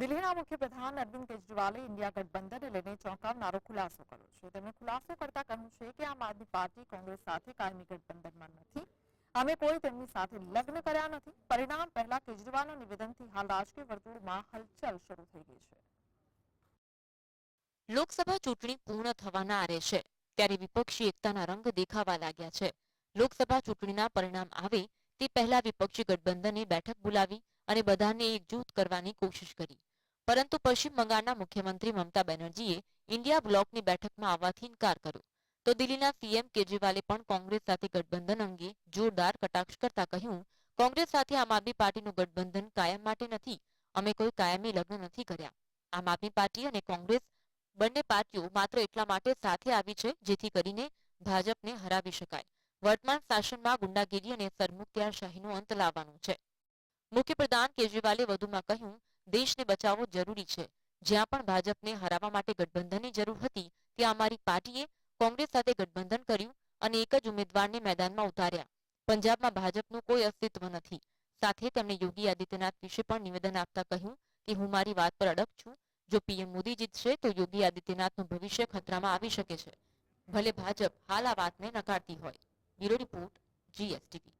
દિલ્હીના મુખ્યપ્રધાન અરવિંદ કેજરીવાલે ઇન્ડિયા ગઠબંધનને લઈને ચોંકાવનારો ખુલાસો કર્યો છે. તેમણે ખુલાસો કરતા કહ્યું છે કે આમ આદમી પાર્ટી કોંગ્રેસ સાથે કાયમી ગઠબંધનમાં નથી. અમે કોઈ તેમની સાથે લગ્ન કર્યા નથી. પરિણામ પહેલા કેજરીવાલના નિવેદનથી હાલ રાજકીય વર્તુળમાં હલચલ શરૂ થઈ ગઈ છે. લોકસભા ચૂંટણી પૂર્ણ થવાના આરે છે. ત્યારે વિપક્ષી એકતાના રંગ દેખાવા લાગ્યા છે. લોકસભા ચૂંટણીના પરિણામ આવે તે પહેલા વિપક્ષી ગઠબંધને બેઠક બોલાવી અને બધાને એકજૂથ કરવાની કોશિશ કરી. પરંતુ પશ્ચિમ બંગાળના મુખ્યમંત્રી મમતા બેનર્જીએ ઇન્ડિયા બ્લોકની બેઠકમાં આવવાથી ઇનકાર કર્યો. તો દિલ્હીના સીએમ કેજરીવાલે પણ કોંગ્રેસ સાથે ગઠબંધન અંગે જોરદાર કટાક્ષ કરતા કહ્યું, કોંગ્રેસ સાથે આમ આદમી પાર્ટીનું ગઠબંધન કાયમ માટે નથી, અમે કોઈ કાયમી લગ્ન નથી કર્યા. આમ આદમી પાર્ટી અને કોંગ્રેસ બંને પાર્ટીઓ માત્ર એટલા માટે સાથે આવી છે, જેથી કરીને ભાજપને હરાવી શકાય. વર્તમાન શાસનમાં ગુંડાગીરી અને સરમુખત્યારશાહીનો અંત લાવવાનો છે. મુખ્યપ્રધાન કેજરીવાલે વધુમાં કહ્યું, દેશને બચાવવો જરૂરી છે. જ્યાં પણ ભાજપને હરાવવા માટે ગઠબંધનની જરૂર હતી, ત્યાં અમારી પાર્ટીએ કોંગ્રેસ સાથે ગઠબંધન કર્યું અને એક જ ઉમેદવારને મેદાનમાં ઉતાર્યા. પંજાબમાં ભાજપનું કોઈ અસ્તિત્વ નથી. સાથે તેમણે યોગી આદિત્યનાથ વિશે પણ નિવેદન આપતા કહ્યું કે, હું મારી વાત પર અડગ છું. જો પીએમ મોદી જીતશે, તો યોગી આદિત્યનાથનું ભવિષ્ય ખતરામાં આવી શકે છે. ભલે ભાજપ હાલ આ વાતને નકારતી હોય. Bureau report, GSTV.